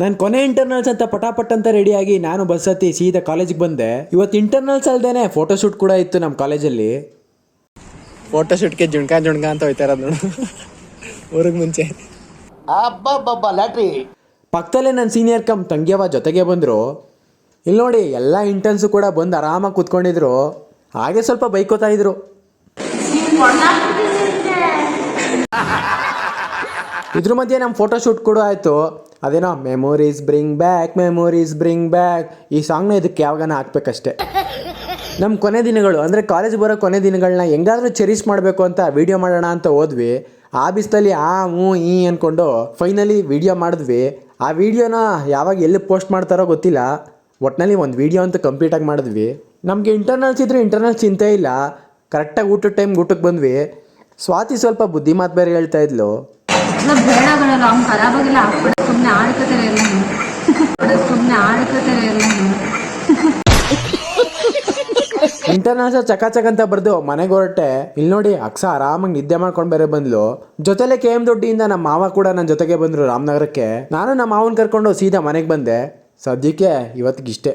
ನಾನು ಕೊನೆ ಇಂಟರ್ನಲ್ಸ್ ಅಂತ ಪಟಾಪಟ್ ಅಂತ ರೆಡಿಯಾಗಿ ನಾನು ಬಸ್ ಹತ್ತಿ ಸೀದಾ ಕಾಲೇಜಿಗೆ ಬಂದೆ. ಇವತ್ತು ಇಂಟರ್ನಲ್ಸ್ ಅಲ್ದೇನೆ ಫೋಟೋಶೂಟ್ ಕೂಡ ಇತ್ತು ನಮ್ಮ ಕಾಲೇಜಲ್ಲಿ ಫೋಟೋಶೂಟ್ಗೆ ಜುಣ್ಕ ಜುಣ್ಕ ಅಂತ ಹೋಯ್ತಾರ ಇರೋದು ನೋಡು. ಊರಿಗೆ ಮುಂಚೆ. ಅಬ್ಬಬ್ಬಬ್ಬ ಲಾಟ್ರಿ ಪಕ್ಕದಲ್ಲೇ ನನ್ನ ಸೀನಿಯರ್ ಕಮ್ ತಂಗಿಯವ ಜೊತೆಗೆ ಬಂದರು. ಇಲ್ಲಿ ನೋಡಿ ಎಲ್ಲ ಇಂಟರ್ನ್ಸು ಕೂಡ ಬಂದು ಆರಾಮಾಗಿ ಕೂತ್ಕೊಂಡಿದ್ರು. ಹಾಗೆ ಸ್ವಲ್ಪ ಬೈಕೋತಾ ಇದ್ರು. ಇದ್ರ ಮಧ್ಯೆ ನಮ್ಮ ಫೋಟೋಶೂಟ್ ಕೂಡ ಆಯಿತು. ಅದೇನೋ memories bring back memories bring back ಈ ಸಾಂಗ್ನ ಇದಕ್ಕೆ ಯಾವಾಗನ ಹಾಕ್ಬೇಕಷ್ಟೆ. ನಮ್ಮ ಕೊನೆ ದಿನಗಳು, ಅಂದರೆ ಕಾಲೇಜ್ ಬರೋ ಕೊನೆ ದಿನಗಳನ್ನ ಹೆಂಗಾದರೂ ಚೆರಿಸ್ ಮಾಡಬೇಕು ಅಂತ ವಿಡಿಯೋ ಮಾಡೋಣ ಅಂತ ಹೋದ್ವಿ. ಆ ಬಿಸ್ತಲ್ಲಿ ಆ, ಹ್ಞೂ, ಈ ಅಂದ್ಕೊಂಡು ಫೈನಲಿ ವಿಡಿಯೋ ಮಾಡಿದ್ವಿ. ಆ ವಿಡಿಯೋನ ಯಾವಾಗ ಎಲ್ಲಿ ಪೋಸ್ಟ್ ಮಾಡ್ತಾರೋ ಗೊತ್ತಿಲ್ಲ. ಒಟ್ಟಿನಲ್ಲಿ ಒಂದು ವಿಡಿಯೋ ಅಂತ ಕಂಪ್ಲೀಟಾಗಿ ಮಾಡಿದ್ವಿ. ನಮಗೆ ಇಂಟರ್ನಲ್ಸ್ ಇದ್ರೆ ಇಂಟರ್ನಲ್ ಚಿಂತೆ ಇಲ್ಲ. ಕರೆಕ್ಟಾಗಿ ಊಟದ ಟೈಮ್ಗೆ ಊಟಕ್ಕೆ ಬಂದ್ವಿ. ಸ್ವಾತಿ ಸ್ವಲ್ಪ ಬುದ್ಧಿ ಮಾತು ಬೇರೆ ಹೇಳ್ತಾ ಇದ್ಲು. ಬಿಡಲ್ಲ ಅವ್ನು ಖರಾಬಾಗಿಲ್ಲ ಹಾಕ್ಬಿಡ ಸುಮ್ಮನೆ ಆಡ್ಕೋತಾರೆ ಎಲ್ಲ ಸುಮ್ಮನೆ ಆಡ್ಕೋತಾರೆ ಎಲ್ಲ ಇಂಟರ್ನ್ಯಾಷನಲ್ ಚಕಾಚಕ್ ಅಂತ ಬರ್ದು ಮನೆಗೆ ಹೊರಟೆ. ಇಲ್ಲಿ ನೋಡಿ, ಅಕ್ಸ ಆರಾಮಾಗಿ ನಿದ್ದೆ ಮಾಡ್ಕೊಂಡು ಬೇರೆ ಬಂದ್ಲು. ಜೊತೆಲೆ ಕೆ ಎಂ ದೊಡ್ಡಿಯಿಂದ ನಮ್ಮ ಮಾವ ಕೂಡ ನನ್ನ ಜೊತೆಗೆ ಬಂದ್ರು ರಾಮನಗರಕ್ಕೆ. ನಾನು ನಮ್ಮ ಮಾವನ್ ಕರ್ಕೊಂಡು ಸೀದಾ ಮನೆಗೆ ಬಂದೆ. ಸದ್ಯಕ್ಕೆ ಇವತ್ತಿಗಿಷ್ಟೇ.